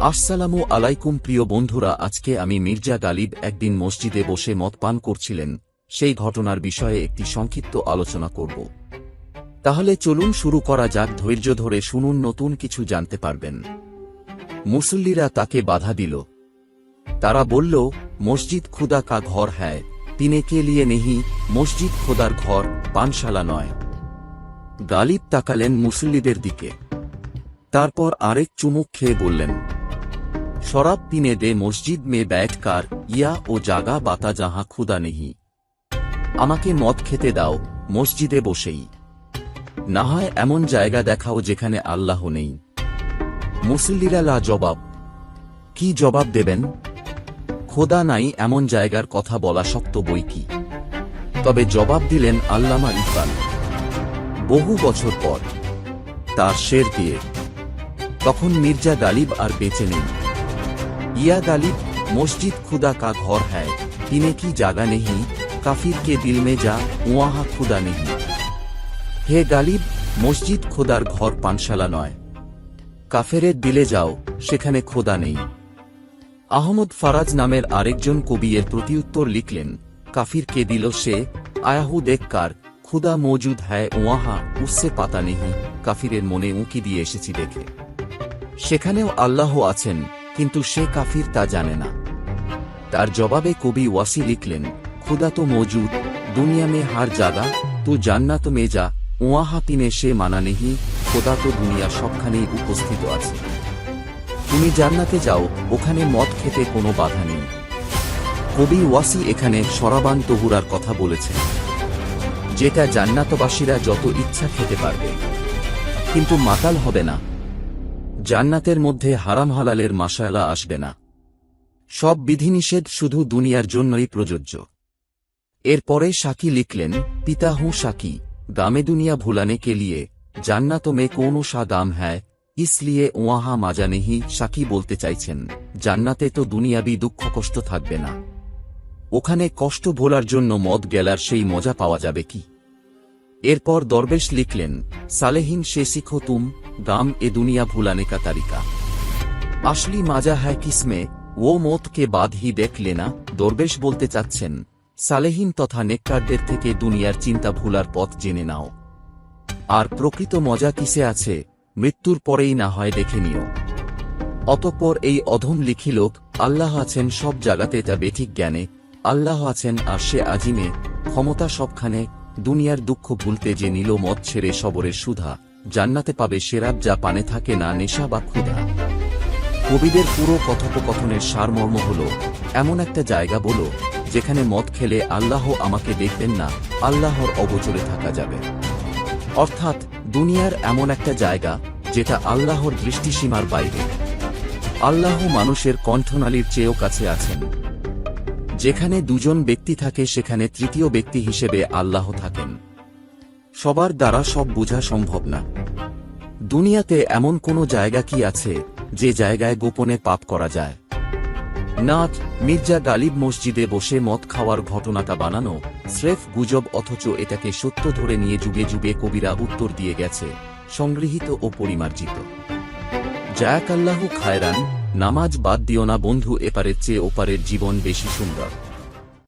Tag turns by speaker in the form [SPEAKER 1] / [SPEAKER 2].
[SPEAKER 1] আসসালামু আলাইকুম প্রিয় বন্ধুরা, আজকে আমি মির্জা গালিব একদিন মসজিদে বসে মদ পান করছিলেন, সেই ঘটনার বিষয়ে একটি সংক্ষিপ্ত আলোচনা করব। তাহলে চলুন শুরু করা যাক, ধৈর্য ধরে শুনুন, নতুন কিছু জানতে পারবেন। মুসল্লিরা তাকে বাধা দিল। তারা বলল, মসজিদ খুদা কা ঘর হ্যায়, তিনে কে লিয়ে নেহি, মসজিদ খোদার ঘর, পানশালা নয়। গালিব তাকালেন মুসল্লিদের দিকে। তারপর আরেক চুমুক খেয়ে বললেন শরাব পিনে দে মসজিদ মে ব্যাটকার ইয়া ও জাগা বাতা যাহা খুদা নেহি। আমাকে মদ খেতে দাও, মসজিদে বসেই। না হয় এমন জায়গা দেখাও যেখানে আল্লাহ নেই। মুসল্লিরা লা জবাব, কি জবাব দেবেন? খোদা নাই এমন জায়গার কথা বলা শক্ত বই কি? তবে জবাব দিলেন আল্লামা ইকবাল, বহু বছর পর, তার শের দিয়ে। তখন মির্জা গালিব আর বেঁচে নেই। ইয়া গালিব মসজিদ খুদা কা ঘর হ্যায় তিনে কি জাগা নেহি, কাফির কে দিল মে যা, উয়াহা খুদা নেহি। হে গালিব, মসজিদ খোদার ঘর পানশালা নয়। কাফেরের দিলে যাও, সেখানে খোদা নেই। আহমদ ফারাজ নামের আরেকজন কবি এর প্রতিউত্তর লিখলেন, কাফির কে দিল সে, আয়াহু দেখকার খুদা মজুদ হ্যায় ওয়াহা উসে পাতা নেহি, কাফিরের মনে উঁকি দিয়ে এসেছি দেখে। সেখানেও আল্লাহ আছেন কিন্তু সে কাফির তা জানে না। তার জবাবে কবি ওয়াসি লিখলেন, খুদা তো মৌজুদ, দুনিয়া মে হার জাগা তু জান্নাত মে যা ওয়াহা তিনে সে মানা নেহি, খোদা তো দুনিয়া সবখানেই উপস্থিত আছে। তুমি জান্নাতে যাও, ওখানে মদ খেতে কোনো বাধা নেই। কবি ওয়াসি এখানে সরাবান তহুরার কথা বলেছেন, যেটা জান্নাতবাসীরা যত ইচ্ছা খেতে পারবে, কিন্তু মাতাল হবে না। জান্নাতের মধ্যে হারাম হালালের মাসায়লা আসবে না। সব বিধিনিষেধ শুধু দুনিয়ার জন্যই প্রযোজ্য। এরপরে সাকি লিখলেন, পিতা হুঁ সাকি, গামে দুনিয়া ভুলানে কে লিয়ে জান্নাত মে কোনো সা দাম হ্যায় ইসলিয়ে ওয়াহা মাজা নেহি, সাকি বলতে চাইছেন, জান্নাতে তো দুনিয়াবি দুঃখ কষ্ট থাকবে না। ওখানে কষ্ট ভোলার জন্য মদ গেলার সেই মজা পাওয়া যাবে কি? এরপর দরবেশ লিখলেন, সালেহিন সে শিখো তুম এ দুনিয়া ভুলানে কা তারিকা। আসলি মাজা হ্যায় কিসমে, ও মত কে বাদ হি দেখ লেনা, দরবেশ বলতে চাচ্ছেন, সালেহিন তথা নেককারদের থেকে দুনিয়ার চিন্তা ভুলার পথ জেনে নাও। আর প্রকৃত মজা কিসে আছে, মৃত্যুর পরেই না হয় দেখে নিও। অতঃপর এই অধম লিখিল আল্লাহ আছেন সব জাগাতে তা বেঠিক জ্ঞানে, আল্লাহ আছেন আর সে আজিমে, ক্ষমতা সবখানে, দুনিয়ার দুঃখ ভুলতে যে নিল মদ ছেড়ে সবরের সুধা। জান্নাতে পাবে সেরাব যা পানে থাকে না নেশা বা ক্ষুধা। কবিদের পুরো কথোপকথনের সারমর্ম হল, এমন একটা জায়গা বলো, যেখানে মদ খেলে আল্লাহ আমাকে দেখবেন না, আল্লাহর অবচরে থাকা যাবে। অর্থাৎ, দুনিয়ার এমন একটা জায়গা, যেটা আল্লাহর দৃষ্টিসীমার বাইরে। আল্লাহ মানুষের কণ্ঠনালীর চেয়েও কাছে আছেন। যেখানে দুজন ব্যক্তি থাকে, সেখানে তৃতীয় ব্যক্তি হিসেবে আল্লাহ থাকেন। সবার দ্বারা সব বোঝা সম্ভব না। দুনিয়াতে এমন কোনো জায়গা কি আছে, যে জায়গায় গোপনে পাপ করা যায়? নাচ, মির্জা গালিব মসজিদে বসে মদ খাওয়ার ঘটনাটা বানানো, স্রেফ গুজব অথচ এটাকে সত্য ধরে নিয়ে যুগে যুগে কবিরা উত্তর দিয়ে গেছে, সংগৃহীত ও পরিমার্জিত। জায়াকাল্লাহু খায়রান, নামাজ বাদ দিও না বন্ধু, এপারের চেয়ে ওপারের জীবন বেশি সুন্দর।